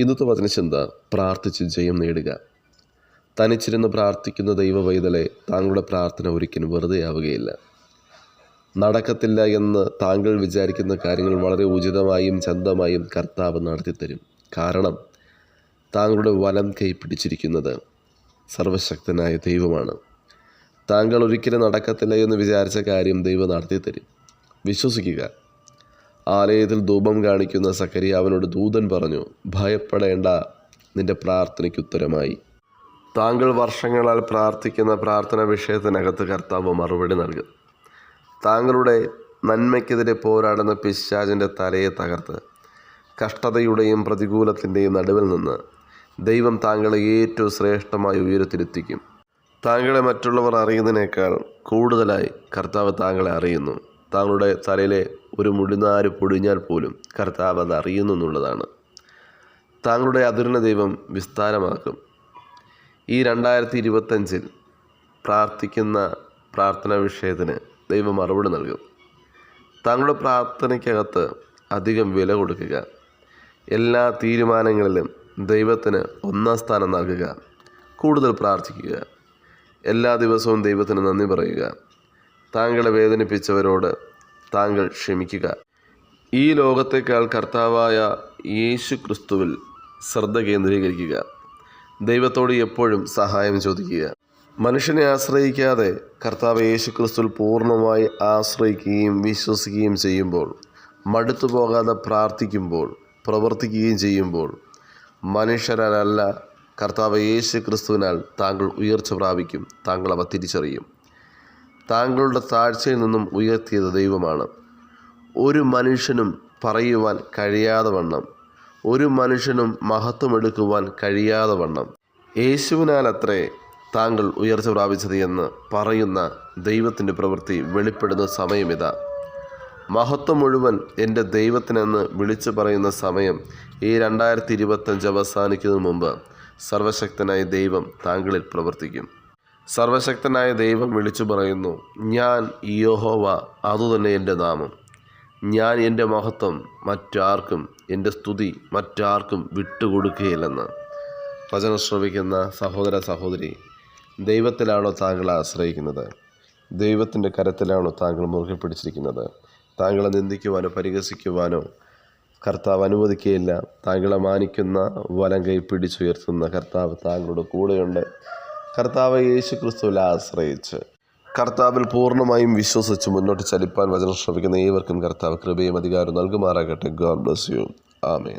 ഇന്നത്തെ വചനചിന്ത പ്രാർത്ഥിച്ച് ജയം നേടുക. തനിച്ചിരുന്ന് പ്രാർത്ഥിക്കുന്ന ദൈവ വൈതലെ താങ്കളുടെ പ്രാർത്ഥന ഒരിക്കലും വെറുതെയാവുകയില്ല നടക്കത്തില്ല എന്ന് താങ്കൾ വിചാരിക്കുന്ന കാര്യങ്ങൾ വളരെ ഉചിതമായും ചന്തമായും കർത്താവ് നടത്തിത്തരും. കാരണം താങ്കളുടെ വലം കൈ പിടിച്ചിരിക്കുന്നത് സർവശക്തനായ ദൈവമാണ്. താങ്കൾ ഒരിക്കലും നടക്കത്തില്ല എന്ന് വിചാരിച്ച കാര്യം ദൈവം നടത്തിത്തരും. വിശ്വസിക്കുക. ആലയത്തിൽ ധൂപം കാണിക്കുന്ന സക്കരിയ അവനോട് ദൂതൻ പറഞ്ഞു ഭയപ്പെടേണ്ട നിന്റെ പ്രാർത്ഥനയ്ക്ക് ഉത്തരമായി. താങ്കൾ വർഷങ്ങളാൽ പ്രാർത്ഥിക്കുന്ന പ്രാർത്ഥന വിഷയത്തിനകത്ത് കർത്താവ് മറുപടി നൽകും. താങ്കളുടെ നന്മയ്ക്കെതിരെ പോരാടുന്ന പിശാചിന്റെ തലയെ തകർത്ത് കഷ്ടതയുടെയും പ്രതികൂലത്തിന്റെയും നടുവിൽ നിന്ന് ദൈവം താങ്കളെ ഏറ്റവും ശ്രേഷ്ഠമായി ഉയരത്തിലെത്തിക്കും. താങ്കളെ മറ്റുള്ളവർ അറിയുന്നതിനേക്കാൾ കൂടുതലായി കർത്താവ് താങ്കളെ അറിയുന്നു. താങ്കളുടെ തലയിലെ ഒരു മുടിനാര് പൊടിഞ്ഞാൽ പോലും കർത്താവ് അത് അറിയുന്നു എന്നുള്ളതാണ്. താങ്കളുടെ അതിർന്ന ദൈവം വിസ്താരമാക്കും. ഈ രണ്ടായിരത്തി ഇരുപത്തഞ്ചിൽ പ്രാർത്ഥിക്കുന്ന പ്രാർത്ഥനാ വിഷയത്തിന് ദൈവം മറുപടി നൽകും. താങ്കളുടെ പ്രാർത്ഥനയ്ക്കകത്ത് അധികം വില കൊടുക്കുക. എല്ലാ തീരുമാനങ്ങളിലും ദൈവത്തിന് ഒന്നാം സ്ഥാനം നൽകുക. കൂടുതൽ പ്രാർത്ഥിക്കുക. എല്ലാ ദിവസവും ദൈവത്തിന് നന്ദി പറയുക. താങ്കളെ വേദനിപ്പിച്ചവരോട് താങ്കൾ ക്ഷമിക്കുക. ഈ ലോകത്തേക്കാൾ കർത്താവായ യേശു ക്രിസ്തുവിൽ ശ്രദ്ധ കേന്ദ്രീകരിക്കുക. ദൈവത്തോട് എപ്പോഴും സഹായം ചോദിക്കുക. മനുഷ്യനെ ആശ്രയിക്കാതെ കർത്താവ് യേശു ക്രിസ്തുവിൽ പൂർണമായി ആശ്രയിക്കുകയും വിശ്വസിക്കുകയും ചെയ്യുമ്പോൾ മടുത്തു പോകാതെ പ്രാർത്ഥിക്കുമ്പോൾ പ്രവർത്തിക്കുകയും ചെയ്യുമ്പോൾ മനുഷ്യരല്ല കർത്താവ് യേശു ക്രിസ്തുവിനാൽ താങ്കൾ ഉയർച്ച പ്രാപിക്കും താങ്കൾ അവ തിരിച്ചറിയും. താങ്കളുടെ താഴ്ചയിൽ നിന്നും ഉയർത്തിയത് ദൈവമാണ്. ഒരു മനുഷ്യനും പറയുവാൻ കഴിയാതെ വണ്ണം. ഒരു മനുഷ്യനും മഹത്വമെടുക്കുവാൻ കഴിയാതെ വണ്ണം. യേശുവിനാൽ അത്രേ താങ്കൾ ഉയർച്ച പ്രാപിച്ചത് എന്ന് പറയുന്ന ദൈവത്തിന്റെ പ്രവൃത്തി വെളിപ്പെടുന്ന സമയമിതാ മഹത്വം മുഴുവൻ എന്റെ ദൈവത്തിനെന്ന് വിളിച്ചു പറയുന്ന സമയം ഈ രണ്ടായിരത്തി ഇരുപത്തഞ്ച് അവസാനിക്കുന്നതിന് മുമ്പ് സർവശക്തനായ ദൈവം താങ്കളിൽ പ്രവർത്തിക്കും. സർവശക്തനായ ദൈവം വിളിച്ചു പറയുന്നു ഞാൻ യോഹോവ അതുതന്നെ എന്റെ നാമം. ഞാൻ എന്റെ മഹത്വം മറ്റാർക്കും എന്റെ സ്തുതി മറ്റാർക്കും വിട്ടുകൊടുക്കുകയില്ലെന്ന്. വചനം ശ്രവിക്കുന്ന സഹോദര സഹോദരി ദൈവത്തിലാണോ താങ്കൾ ആശ്രയിക്കുന്നത്? ദൈവത്തിന്റെ കരത്തിലാണോ താങ്കൾ മുറുകെ പിടിച്ചിരിക്കുന്നത്? താങ്കളെ നിന്ദിക്കുവാനോ പരിഹസിക്കുവാനോ കർത്താവ് അനുവദിക്കുകയില്ല. താങ്കളെ മാനിക്കുന്ന വലം കൈ പിടിച്ചുയർത്തുന്ന കർത്താവ് താങ്കളുടെ കൂടെയുണ്ട്. കർത്താവ് യേശു ക്രിസ്തുവിൽ ആശ്രയിച്ച് കർത്താവിൽ പൂർണമായും വിശ്വസിച്ച് മുന്നോട്ട് ചലിപ്പാൻ വചനം ശ്രമിക്കുന്ന ഏവർക്കും കർത്താവ് കൃപയും അധികാരവും നൽകുമാറാകട്ടെ. God bless you. ആമേൻ.